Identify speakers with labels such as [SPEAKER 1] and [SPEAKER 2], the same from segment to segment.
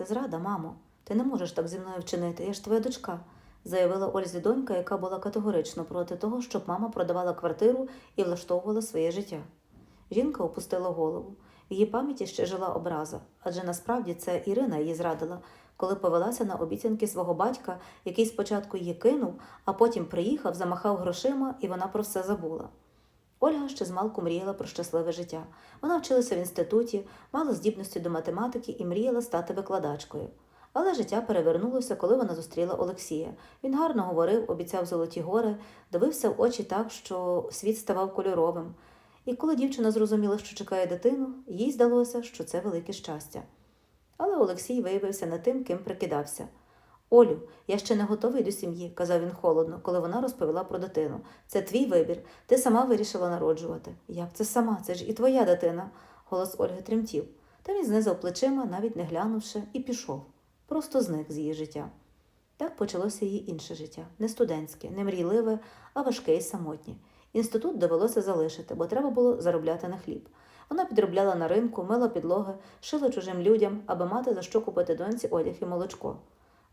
[SPEAKER 1] Це зрада, мамо. Ти не можеш так зі мною вчинити, я ж твоя дочка, заявила Ользі донька, яка була категорично проти того, щоб мама продавала квартиру і влаштовувала своє життя. Жінка опустила голову. В її пам'яті ще жила образа, адже насправді це Ірина її зрадила, коли повелася на обіцянки свого батька, який спочатку її кинув, а потім приїхав, замахав грошима, і вона про все забула. Ольга ще змалку мріяла про щасливе життя. Вона вчилася в інституті, мала здібності до математики і мріяла стати викладачкою. Але життя перевернулося, коли вона зустріла Олексія. Він гарно говорив, обіцяв золоті гори, дивився в очі так, що світ ставав кольоровим. І коли дівчина зрозуміла, що чекає дитину, їй здалося, що це велике щастя. Але Олексій виявився не тим, ким прикидався. Олю, я ще не готовий до сім'ї, казав він холодно, коли вона розповіла про дитину. Це твій вибір. Ти сама вирішила народжувати. Як це сама? Це ж і твоя дитина. Голос Ольги тремтів. Та він знизав плечима, навіть не глянувши, і пішов. Просто зник з її життя. Так почалося її інше життя не студентське, не мрійливе, а важке і самотнє. Інститут довелося залишити, бо треба було заробляти на хліб. Вона підробляла на ринку, мила підлоги, шила чужим людям, аби мати за що купити доньці одяг і молочко.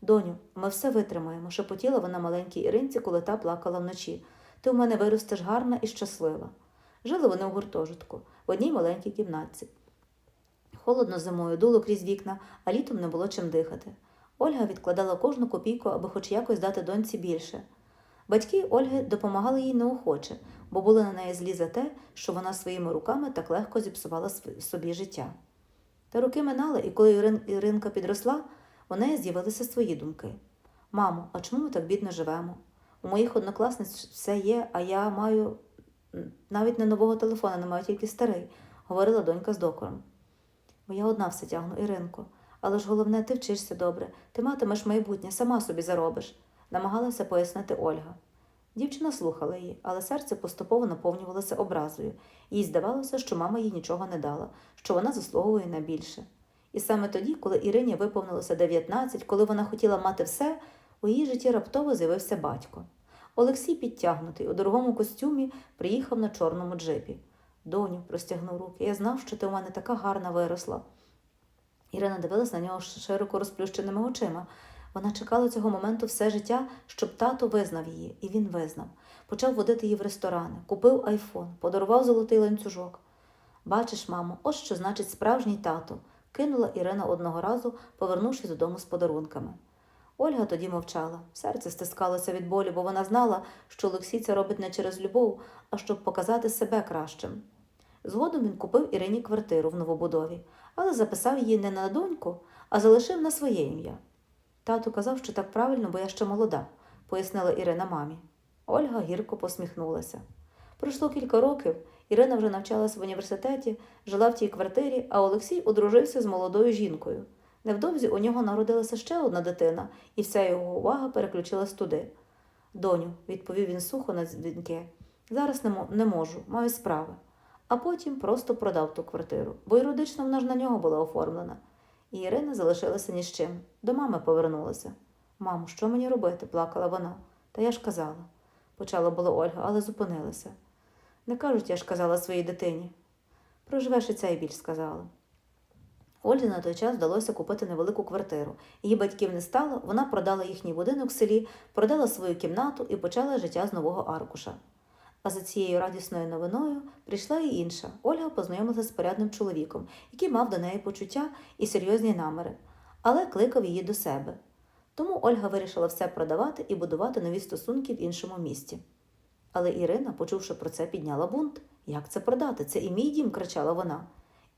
[SPEAKER 1] Доню, ми все витримаємо, шепотіла вона маленькій Іринці, коли та плакала вночі. Ти у мене виростеш гарна і щаслива. Жили вони у гуртожитку, в одній маленькій кімнатці. Холодно зимою дуло крізь вікна, а літом не було чим дихати. Ольга відкладала кожну копійку, аби хоч якось дати доньці більше. Батьки Ольги допомагали їй неохоче, бо були на неї злі за те, що вона своїми руками так легко зіпсувала собі життя. Та роки минали, і коли Іринка підросла, у неї з'явилися свої думки. Мамо, а чому ми так бідно живемо? У моїх однокласниць все є, а я маю навіть не нового телефона, не маю тільки старий, говорила донька з докором. Бо я одна все тягну, Іринко. Але ж головне, ти вчишся добре, ти матимеш майбутнє, сама собі заробиш, намагалася пояснити Ольга. Дівчина слухала її, але серце поступово наповнювалося образою. Їй здавалося, що мама їй нічого не дала, що вона заслуговує на більше. І саме тоді, коли Ірині виповнилося 19, коли вона хотіла мати все, у її житті раптово з'явився батько. Олексій підтягнутий у дорогому костюмі приїхав на чорному джипі. Доню, простягнув руки, я знав, що ти у мене така гарна виросла. Ірина дивилась на нього широко розплющеними очима. Вона чекала цього моменту все життя, щоб тато визнав її, і він визнав. Почав водити її в ресторани, купив айфон, подарував золотий ланцюжок. Бачиш, мамо, ось що значить справжній тато, кинула Ірина одного разу, повернувшись додому з подарунками. Ольга тоді мовчала. Серце стискалося від болю, бо вона знала, що Олексій це робить не через любов, а щоб показати себе кращим. Згодом він купив Ірині квартиру в новобудові, але записав її не на доньку, а залишив на своє ім'я. Тато казав, що так правильно, бо я ще молода, пояснила Ірина мамі. Ольга гірко посміхнулася. Пройшло кілька років, Ірина вже навчалася в університеті, жила в тій квартирі, а Олексій одружився з молодою жінкою. Невдовзі у нього народилася ще одна дитина, і вся його увага переключилась туди. Доню, відповів він сухо на дзвінки, зараз не можу, маю справи. А потім просто продав ту квартиру, бо юридично вона ж на нього була оформлена. І Ірина залишилася ні з чим. До мами повернулася. Мамо, що мені робити? плакала вона. Та я ж казала. Почала була Ольга, але зупинилася. Не кажуть, я ж казала своїй дитині. Проживеш і і більш сказала. Ользі на той час вдалося купити невелику квартиру. Її батьків не стало, вона продала їхній будинок в селі, продала свою кімнату і почала життя з нового аркуша. А за цією радісною новиною прийшла і інша. Ольга познайомилася з порядним чоловіком, який мав до неї почуття і серйозні наміри, але кликав її до себе. Тому Ольга вирішила все продавати і будувати нові стосунки в іншому місті. Але Ірина, почувши про це, підняла бунт. Як це продати? Це і мій дім, кричала вона.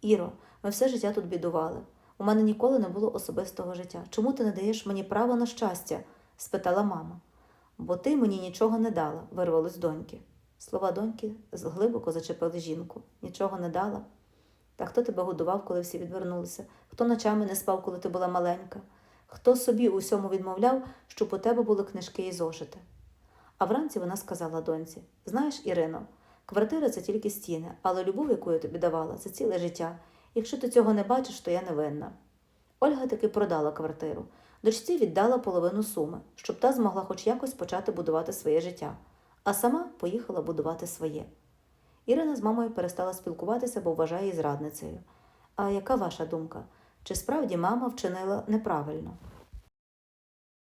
[SPEAKER 1] Іро, ми все життя тут бідували. У мене ніколи не було особистого життя. Чому ти не даєш мені право на щастя? спитала мама. Бо ти мені нічого не дала, вирвалось доньки. Слова доньки глибоко зачепили жінку. Нічого не дала. Та хто тебе годував, коли всі відвернулися? Хто ночами не спав, коли ти була маленька? Хто собі у всьому відмовляв, щоб у тебе були книжки і зошити? А вранці вона сказала доньці: Знаєш, Ірино, квартира це тільки стіни, але любов, яку я тобі давала, це ціле життя. Якщо ти цього не бачиш, то я не винна. Ольга таки продала квартиру. Дочці віддала половину суми, щоб та змогла хоч якось почати будувати своє життя, а сама поїхала будувати своє. Ірина з мамою перестала спілкуватися, бо вважає її зрадницею. А яка ваша думка? чи справді мама вчинила неправильно.